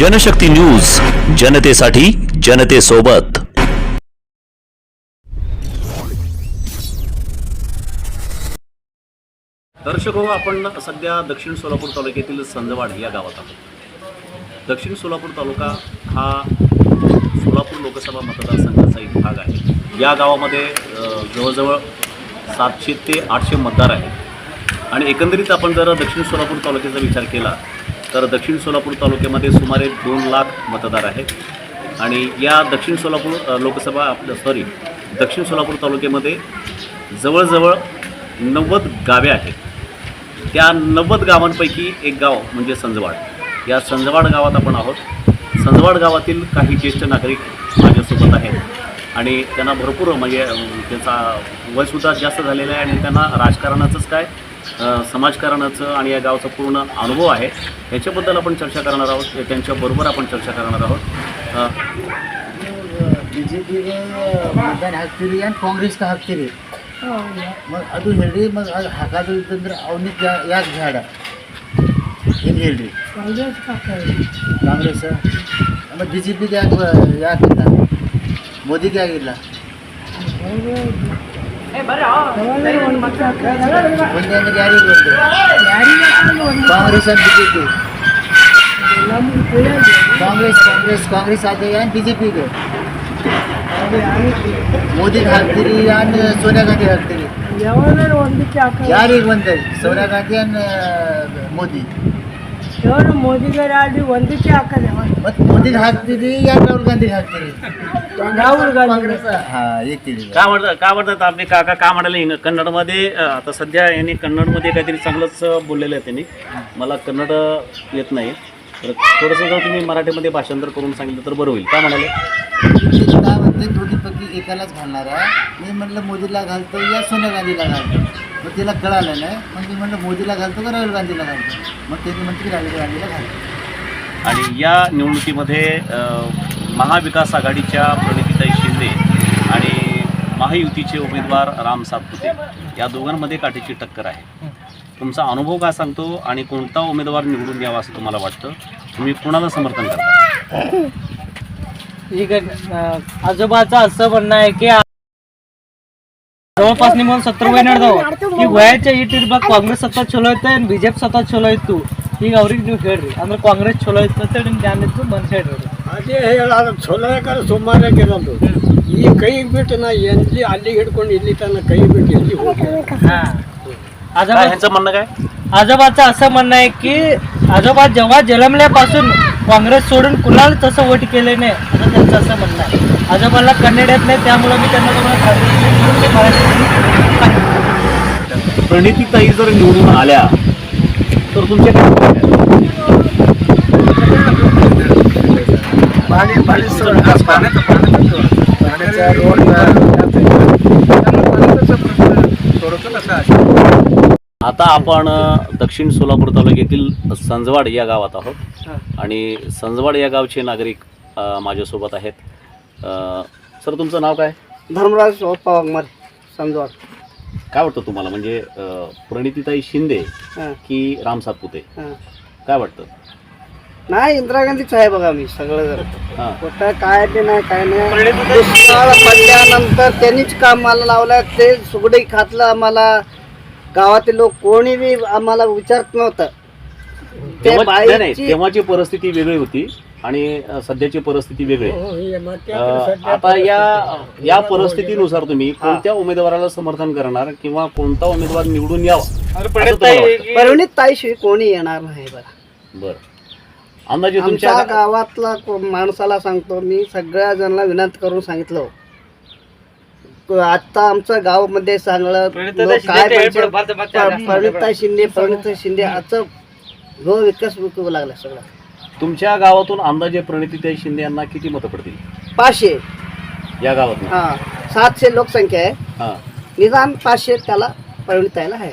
Janshakti news जनतेसाठी जनतेसोबत. दर्शक हो आपण सध्या दक्षिण सोलापूर तालुक्यातील संजवाड या गावात आहोत. दक्षिण सोलापूर तालुका हा सोलापूर लोकसभा मतदारसंघाचा एक भाग आहे. या गावामध्ये जवळजवळ सातशे ते आठशे मतदार आहेत. आणि एकंदरीत आपण जर दक्षिण सोलापूर तालुक्याचा विचार केला तर दक्षिण सोलापूर तालुक्यामध्ये सुमारे दोन लाख मतदार आहेत. आणि या दक्षिण सोलापूर लोकसभा आपलं सॉरी दक्षिण सोलापूर तालुक्यामध्ये जवळजवळ नव्वद गावे आहेत. त्या नव्वद गावांपैकी एक गाव म्हणजे संजवाड. या संजवाड गावात आपण आहोत. संजवाड गावातील काही ज्येष्ठ नागरिक माझ्यासोबत आहेत. आणि त्यांना भरपूर म्हणजे त्यांचा वयसुद्धा जास्त झालेला आहे आणि त्यांना राजकारणाचंच काय समाजकारणाचं आणि या गावचा पूर्ण अनुभव आहे. याच्याबद्दल आपण चर्चा करणार आहोत. त्यांच्याबरोबर आपण चर्चा करणार आहोत. बी जे केली आणि हाक केली मग अजून मग झाड. काँग्रेस मग बी जे पी मोदी काय घेतला ಒಂದೊಂದು ಕಾಂಗ್ರೆಸ್ ಅಂತ ಬಿಜೆಪಿ ಕಾಂಗ್ರೆಸ್ ಕಾಂಗ್ರೆಸ್ ಕಾಂಗ್ರೆಸ್ ಆದರೆ ಏನು ಬಿ ಜೆ ಪಿಗೆ ಮೋದಿಗೆ ಹಾಕ್ತೀರಿ ಯಾನ್ ಸೋನಿಯಾ ಗಾಂಧಿ ಹಾಕ್ತೀರಿ? ಯಾರಿಗೆ ಬಂದರಿ ಸೋನಿಯಾ ಗಾಂಧಿ ಅನ್ ಮೋದಿ? ಶೋರು ಮೋದಿಗಾರ ಆಡಿ ಒಂದಕ್ಕೆ ಹಾಕದೆ ಮತ್ತೆ ಮೋದಿಗೆ ಹಾಕ್ತೀರಿ ಯಾಕೆ ರಾಹುಲ್ ಗಾಂಧಿಗೆ ಹಾಕ್ತೀರಿ राहुल गांधी काँग्रेस एक का म्हणतात का म्हणतात आपले काका का म्हणाले हिंग- कन्नडमध्ये आता सध्या यांनी कन्नडमध्ये काहीतरी चांगलंच बोललेलं आहे त्यांनी मला कन्नड येत नाही तर थोडंसं जर तुम्ही मराठीमध्ये भाषांतर करून सांगितलं तर बरं होईल का म्हणाले काय म्हणते दोन्हीपैकी एकालाच घालणार आहे मी म्हटलं मोदीला घालतो या सोनिया गांधीला घालतो मग तिला कळालं नाही मग ती म्हणलं मोदीला घालतो का राहुल गांधीला घालतो? मग त्यांनी म्हणते राहुल गांधीला घालतो. आणि या निवडणुकीमध्ये महाविकास आघाडीच्या प्रणितीताई शिंदे आणि महायुतीचे उमेदवार राम सातपुते या दोघांमध्ये काठीची टक्कर आहे. तुमचा अनुभव काय सांगतो आणि कोणता उमेदवार निवडून द्यावा असं तुम्हाला वाटतं? तुम्ही कोणाला समर्थन करता? ठीक आहे आजोबाचं असं म्हणणं आहे की आ- जवळपास ನಿಮ್ಮೊಂದು ಸತ್ತರ ವಯ ನಡೆದವ ಈಗ ವಯಾಚೆ ಇಟ್ಟಿರ್ಬೇಕು ಕಾಂಗ್ರೆಸ್ ಸತ್ತ ಚಲೋ ಐತೆ ಬಿಜೆಪಿ ಸತ್ತ ಚಲೋ ಇತ್ತು ಈಗ ಅವ್ರಿಗೆ ನೀವು ಹೇಳ್ರಿ ಅಂದ್ರೆ ಕಾಂಗ್ರೆಸ್ ಚಲೋ ಇತ್ತು ಅಂತ ನಿಮ್ಗೆ ಧ್ಯಾನ ಇತ್ತು ಬಂದು ಹೇಳ್ರಿ ಅದೇ ಹೇಳೋದು ಚಲೋ ಯಾಕಂದ್ರೆ ಸುಮಾರು ಗೆಲ್ಲೋದು ಈ ಕೈ ಬಿಟ್ಟು ನಾ ಎಲ್ಲಿ ಅಲ್ಲಿಗೆ ಹಿಡ್ಕೊಂಡು ಇಲ್ಲಿ ತನಕ ಕೈ ಬಿಟ್ಟು ಎಲ್ಲಿ ಹೋಗಿ हा काय आजोबा ह्यांचं म्हणणं काय आजोबाचं असं म्हणणं आहे की आजोबा जेव्हा जन्मल्यापासून काँग्रेस सोडून कुणाला तसं वोट केले नाही असं त्यांचं असं म्हणणं आहे आहे. आजोबाला कन्नड येत नाही त्यामुळे मी त्यांना तुम्हाला काँग्रेस ते मराठी प्रणितीताई जर निवडून आल्या तर तुमच्या आहेत? आता आपण दक्षिण सोलापूर तालुक्यातील संजवाड या गावात आहोत. आणि संजवाड या गावचे नागरिक माझ्यासोबत आहेत. सर तुमचं नाव काय? धर्मराज पवार समजा काय वाटतं तुम्हाला? म्हणजे अ, प्रणितीताई शिंदे की राम सातपुते? काय वाटतं? नाही इंदिरा गांधीच आहे बघा मी सगळं जर. हां. कुठं काय ते नाही काय नाही. दुष्काळ पडल्यानंतर त्यांनीच कामाला लावलं ते सुगडी खातलं आम्हाला. गावातील लोक कोणी बी आम्हाला विचारत नव्हतं. ते तेव्हा- नाही, नाही, बाईची तेव्हाची परिस्थिती वेगळी होती. आणि सध्याची परिस्थिती वेगळी आहे. अ, आता या या परिस्थितीनुसार तुम्ही कोणत्या उमेदवाराला समर्थन करणार किंवा कोणता उमेदवार निवडून यावा? परिणित ताईशिवाय कोणी येणार नाही बरं. बरं. अंदाजे तुमच्या आमच्या गावातला माणसाला सांगतो मी सगळ्या जणांना विनंती करून सांगितलं आता आमचं गावामध्ये चांगलं लोक काय प्रणिता शिंदे प्रणिता शिंदे असं जो विकास विकू लागला सगळा. तुमच्या गावातून अंदाजे प्रणितीताई शिंदे यांना किती मतं पडतील? पाचशे. या गावातून? हा सातशे लोकसंख्या आहे. हां. निदान पाचशे त्याला परिणितायला आहे.